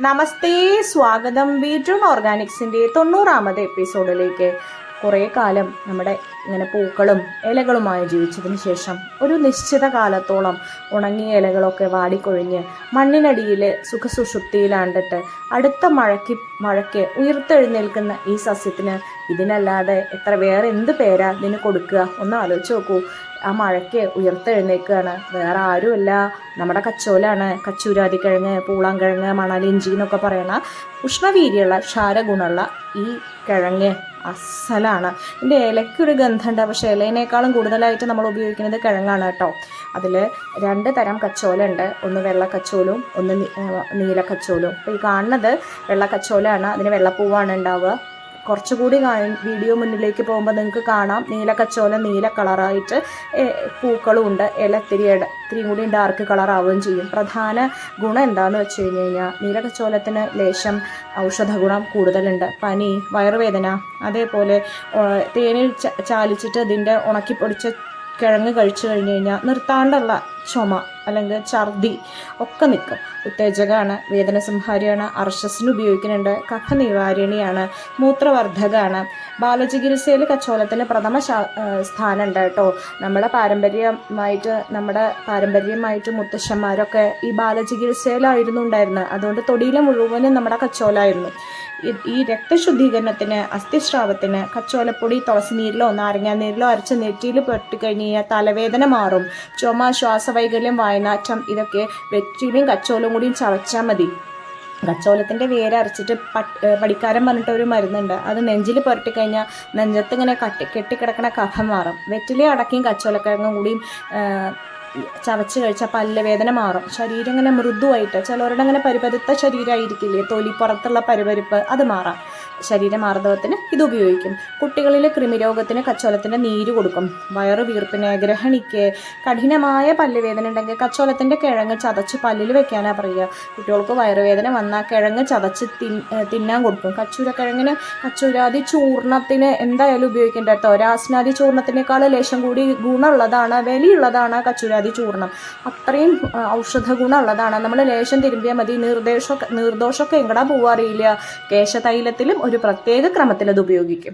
നമസ്തേ സ്വാഗതം ബീട്രൂൺ ഓർഗാനിക്സിന്റെ തൊണ്ണൂറാമത് എപ്പിസോഡിലേക്ക്. കുറേ കാലം നമ്മുടെ ഇങ്ങനെ പൂക്കളും ഇലകളുമായി ജീവിച്ചതിന് ശേഷം ഒരു നിശ്ചിത കാലത്തോളം ഉണങ്ങിയ ഇലകളൊക്കെ വാടിക്കൊഴിഞ്ഞ് മണ്ണിനടിയിൽ സുഖസുഷുപ്തിയിലാണ്ടിട്ട് അടുത്ത മഴയ്ക്ക് മഴയ്ക്ക് ഉയർത്തെഴുന്നേൽക്കുന്ന ഈ സസ്യത്തിന് ഇതിനല്ലാതെ എത്ര വേറെ എന്ത് പേരാ ഇതിന് കൊടുക്കുക? ഒന്ന് ആലോചിച്ച് നോക്കൂ. ആ മഴയ്ക്ക് ഉയർത്തെഴുന്നേൽക്കുകയാണ്. വേറെ ആരുമല്ല. നമ്മുടെ കച്ചോലാണ്. കച്ചൂരാതിക്കിഴങ്ങ് പൂളാങ്കിഴങ്ങ് മണലിഞ്ചി എന്നൊക്കെ പറയണ ഉഷ്ണവീര്യമുള്ള ക്ഷാരഗുണമുള്ള ഈ കിഴങ്ങ് അസലാണ്. ഇതിന്റെ ഇലയ്ക്കൊരു ഗന്ധമുണ്ട്. പക്ഷേ ഇലയിനേക്കാളും കൂടുതലായിട്ട് നമ്മൾ ഉപയോഗിക്കുന്നത് കിഴങ്ങാണ് കേട്ടോ. അതിൽ രണ്ട് തരം കച്ചോലുണ്ട് ഒന്ന് വെള്ള കച്ചോലും ഒന്ന് നീലക്കച്ചോലും അപ്പോൾ ഈ കാണുന്നത് വെള്ള കച്ചോലാണ്. അതിന് വെള്ളപ്പൂവാണ് ഉണ്ടാവുക. കുറച്ചുകൂടി വീഡിയോ മുന്നിലേക്ക് പോകുമ്പോൾ നിങ്ങൾക്ക് കാണാം. നീല കച്ചോല നീല കളറായിട്ട് പൂക്കളും ഉണ്ട് ഇല ഇത്തിരി കൂടി ഡാർക്ക് കളറാവുകയും ചെയ്യും. പ്രധാന ഗുണം എന്താണെന്ന് വെച്ച് കഴിഞ്ഞ് കഴിഞ്ഞാൽ നീല കച്ചോലത്തിന് ലേശം ഔഷധ ഗുണം കൂടുതലുണ്ട്. പനി വയറുവേദന അതേപോലെ തേനിൽ ചാലിച്ചിട്ട് ഇതിന്റെ ഉണക്കിപ്പൊടിച്ച കിഴങ്ങ് കഴിച്ചു കഴിഞ്ഞ് കഴിഞ്ഞാൽ നിർത്താണ്ടുള്ള ചുമ അല്ലെങ്കിൽ ഛർദി ഒക്കെ നിൽക്കും. ഉത്തേജകമാണ് വേദന സംഹാരിയാണ് അർഷസിന് ഉപയോഗിക്കുന്നുണ്ട് കഫനിവാരിണിയാണ് മൂത്രവർദ്ധകമാണ് ബാലചികിത്സയിൽ കച്ചോലത്തിന് പ്രഥമ സ്ഥാനം ഉണ്ട് കേട്ടോ. നമ്മുടെ പാരമ്പര്യമായിട്ട് നമ്മുടെ പാരമ്പര്യമായിട്ട് മുത്തശ്ശന്മാരൊക്കെ ഈ ബാലചികിത്സയിലായിരുന്നു ഉണ്ടായിരുന്നത്. അതുകൊണ്ട് തൊടിയിലെ മുഴുവനും നമ്മുടെ കച്ചോലായിരുന്നു ഈ- രക്തശുദ്ധീകരണത്തിന് അസ്ഥിസ്രാവത്തിന് കച്ചോലപ്പൊടി തുളസി നീരിലോ നാരങ്ങാനീരിലോ അരച്ച് നെറ്റിയിൽ പുരട്ടി കഴിഞ്ഞാൽ തലവേദന മാറും. ചുമ ശ്വാസവൈകല്യം വായനാറ്റം ഇതൊക്കെ വെച്ചിലും കച്ചോലും കൂടിയും ചവച്ചാൽ മതി. കച്ചോലത്തിന്റെ വേര് അരച്ചിട്ട് പഠിക്കാരൻ പറഞ്ഞിട്ട് ഒരു മരുന്നുണ്ട്. അത് നെഞ്ചിൽ പുരട്ടി കഴിഞ്ഞാൽ നെഞ്ചത്ത് ഇങ്ങനെ കട്ടി കെട്ടിക്കിടക്കണ കഫം മാറും. വെറ്റിലെ അടക്കിയും കച്ചോലക്കിഴങ്ങും കൂടിയും ചവച്ച് കഴിച്ചാൽ പല്ലവേദന മാറും. ശരീരം ഇങ്ങനെ മൃദുവായിട്ട് ചിലവരുടെ അങ്ങനെ പരിപരുത്ത ശരീരമായിരിക്കില്ലേ തൊലി പുറത്തുള്ള പരിപരിപ്പ് അത് മാറാം. ശരീരമാർദ്ദവത്തിന് ഇത് ഉപയോഗിക്കും. കുട്ടികളിൽ കൃമിരോഗത്തിന് കച്ചോലത്തിന്റെ നീര് കൊടുക്കും. വയറു വീർപ്പിന് ഗ്രഹണിക്ക് കഠിനമായ പല്ലുവേദന ഉണ്ടെങ്കിൽ കച്ചോലത്തിന്റെ കിഴങ്ങ് ചതച്ച് പല്ലിൽ വെക്കാനാണ് പറയുക. കുട്ടികൾക്ക് വയറുവേദന വന്നാൽ കിഴങ്ങ് ചതച്ച് തിന്നാൻ കൊടുക്കും. കച്ചൂരക്കിഴങ്ങിന് കച്ചൂരാതി ചൂർണത്തിന് എന്തായാലും ഉപയോഗിക്കേണ്ട തോരാസ്നാതി ചൂർണത്തിനേക്കാൾ ലേശം കൂടി ഗുണമുള്ളതാണ് വിലയുള്ളതാണ് കച്ചൂരാതി ചൂർണം. അത്രയും ഔഷധ ഗുണമുള്ളതാണ്. നമ്മൾ ലേശം തിരുമ്പിയാൽ മതി. നിർദ്ദേശമൊക്കെ നിർദോഷമൊക്കെ എങ്ങടാ പോവാറിയില്ല കേശതൈലത്തിലും ഒരു പ്രത്യേക ക്രമത്തിൽ അത് ഉപയോഗിക്കും.